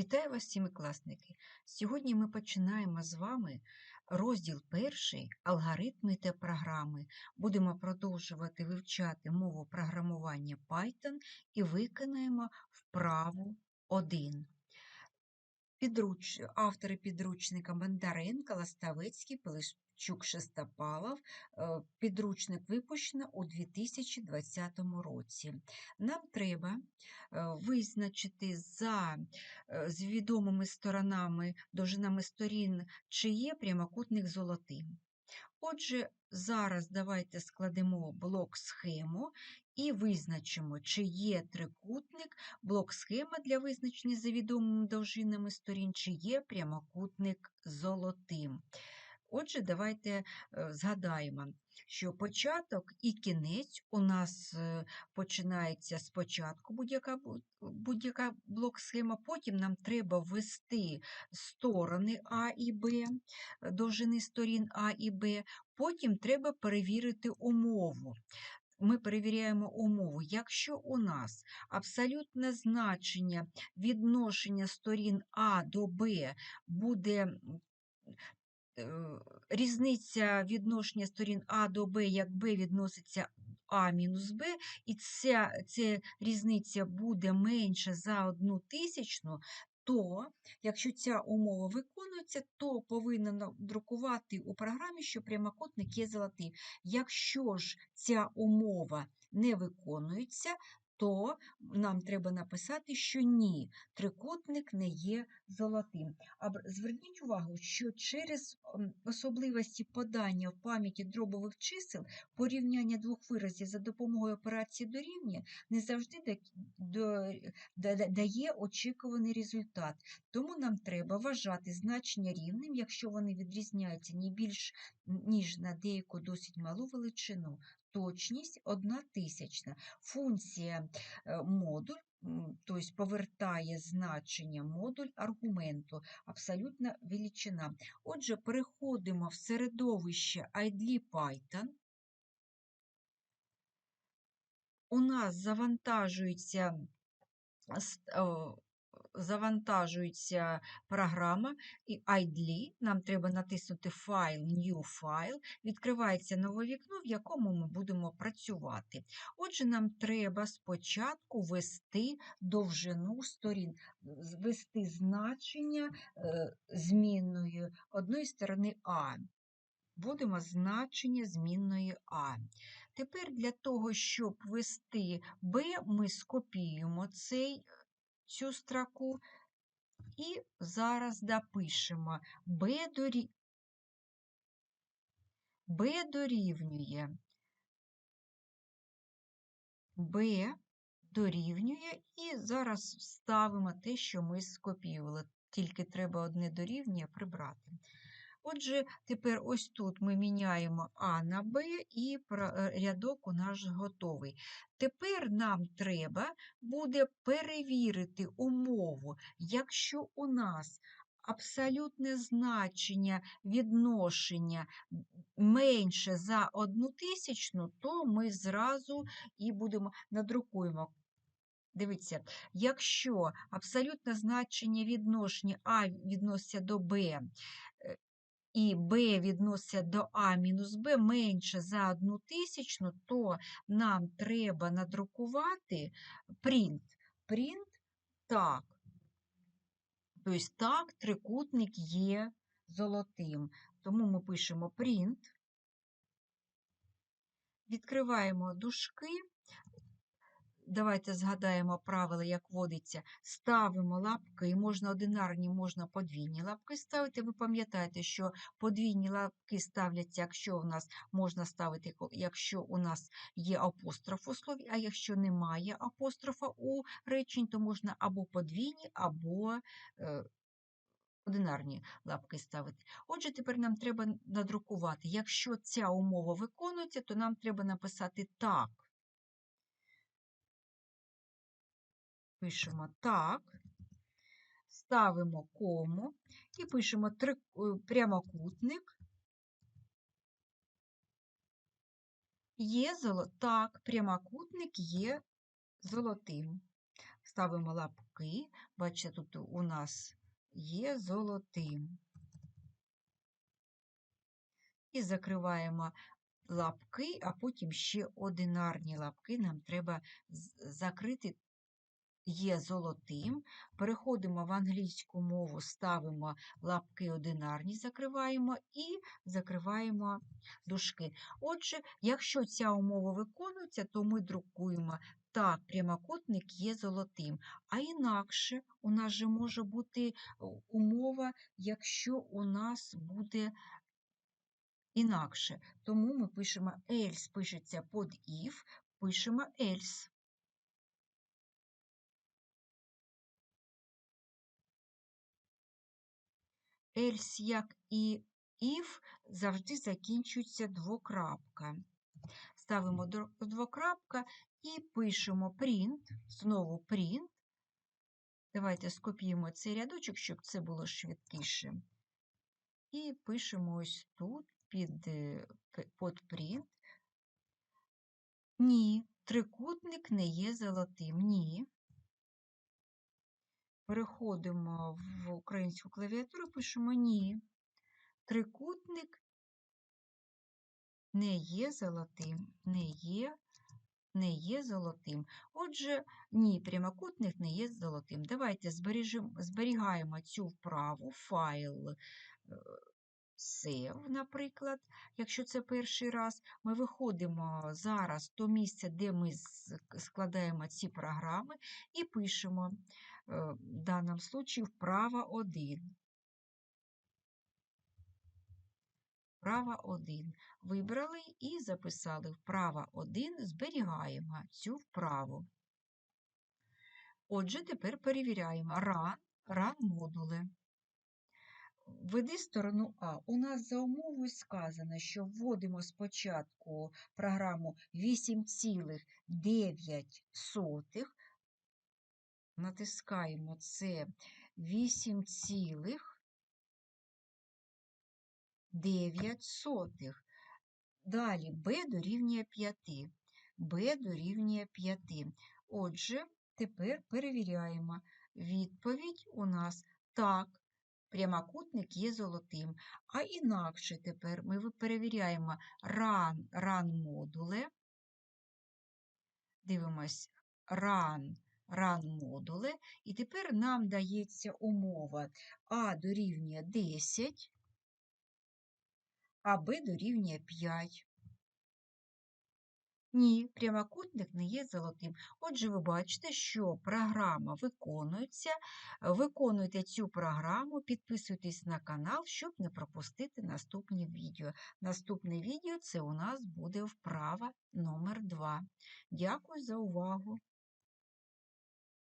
Вітаю вас, сімикласники! Сьогодні ми починаємо з вами розділ перший алгоритми та програми. Будемо продовжувати вивчати мову програмування Python і виконаємо вправу 1. Підруч... Автори підручника Бондаренко, Ластавецький, Пилищук, Шестопалов. Е, Підручник випущено у 2020 році. Нам треба е, визначити за е, з відомими сторонами, довжинами сторін, чи є прямокутник золотим. Отже, зараз давайте складемо блок схему і визначимо, чи є трикутник, блок схема для визначення за відомими довжинами сторін, чи є прямокутник золотим. Отже, давайте е, згадаємо, що початок і кінець у нас е, починається спочатку будь-яка будь-яка блок-схема, потім нам треба ввести сторони А і Б, е, довжини сторін А і Б, потім треба перевірити умову. Ми перевіряємо умову. Якщо у нас абсолютне значення відношення сторін А до Б буде різниця відношення сторін А до Б, як Б відноситься А мінус Б, і ця, ця різниця буде менша за одну тисячну, то, якщо ця умова виконується, то повинно друкувати у програмі, що прямокутник є золотий. Якщо ж ця умова не виконується, то нам треба написати, що ні, трикутник не є золотим. А зверніть увагу, що через особливості подання в пам'яті дробових чисел порівняння двох виразів за допомогою операції дорівнює не завжди дає очікуваний результат. Тому нам треба вважати значення рівним, якщо вони відрізняються не більш ніж на деяку досить малу величину точність одна тисячна. Функція е, модуль, тобто повертає значення модуль аргументу, абсолютна величина. Отже, переходимо в середовище IDLE Python. У нас завантажується завантажується програма і idle, нам треба натиснути Файл, New File, відкривається нове вікно, в якому ми будемо працювати. Отже, нам треба спочатку ввести довжину сторін, ввести значення е, змінною одної сторони А. Будемо значення змінної А. Тепер для того, щоб ввести Б, ми скопіюємо цей цю строку і зараз допишемо Б дорі... Б дорівнює Б дорівнює, і зараз вставимо те, що ми скопіювали. Тільки треба одне дорівнює прибрати. Отже, тепер ось тут ми міняємо А на Б і е, рядок у нас готовий. Тепер нам треба буде перевірити умову, якщо у нас абсолютне значення відношення менше за одну тисячну, то ми зразу і будемо надрукуємо. Дивіться, якщо абсолютне значення відношення А відноситься до Б е, і b відноситься до А мінус Б менше за одну тисячну, то нам треба надрукувати print. Print так. Тобто так, трикутник є золотим. Тому ми пишемо print, відкриваємо дужки, Давайте згадаємо правила, як водиться. Ставимо лапки, і можна одинарні, можна подвійні лапки ставити. Ви пам'ятаєте, що подвійні лапки ставляться, якщо у нас можна ставити, якщо у нас є апостроф у слові, а якщо немає апострофа у речень, то можна або подвійні, або е, одинарні лапки ставити. Отже, тепер нам треба надрукувати. Якщо ця умова виконується, то нам треба написати так. Пишемо так, ставимо кому і пишемо три, е, прямокутник. Є золо... Так, прямокутник є золотим. Ставимо лапки. Бачите, тут у нас є золотим. І закриваємо лапки, а потім ще одинарні лапки нам треба закрити є золотим. Переходимо в англійську мову, ставимо лапки одинарні, закриваємо і закриваємо дужки. Отже, якщо ця умова виконується, то ми друкуємо так, прямокутник є золотим. А інакше у нас же може бути е, умова, якщо у нас буде інакше. Тому ми пишемо else пишеться под if, пишемо else. Else, як і if, завжди закінчується двокрапка. Ставимо двокрапка і пишемо print, знову print. Давайте скопіємо цей рядочок, щоб це було швидкіше. І пишемо ось тут під, е, під print. Ні, трикутник не є золотим. Ні. Переходимо в українську клавіатуру, пишемо ні. Трикутник не є золотим, не є, не є золотим. Отже, ні, прямокутник не є золотим. Давайте зберігаємо цю вправу, файл е, Save, наприклад, якщо це перший раз, ми виходимо зараз до місця, де ми складаємо ці програми, і пишемо Э, в данном случае вправо 1. Вправо 1. Вибрали і записали вправо 1, зберігаємо цю вправу. Отже, тепер перевіряємо run, run модули. Введи сторону А. У нас за умовою сказано, що вводимо спочатку програму 8,9 натискаємо це 8,9. Далі b дорівнює 5. b дорівнює 5. Отже, тепер перевіряємо. Відповідь у нас так. Прямокутник є золотим. А інакше тепер ми перевіряємо run, run модуле. Дивимось run run модули, і тепер нам дається умова А дорівнює 10, а Б дорівнює 5. Ні, прямокутник не є золотим. Отже, ви бачите, що програма виконується. Виконуйте цю програму, підписуйтесь на канал, щоб не пропустити наступні відео. Наступне відео це у нас буде вправа номер 2 Дякую за увагу!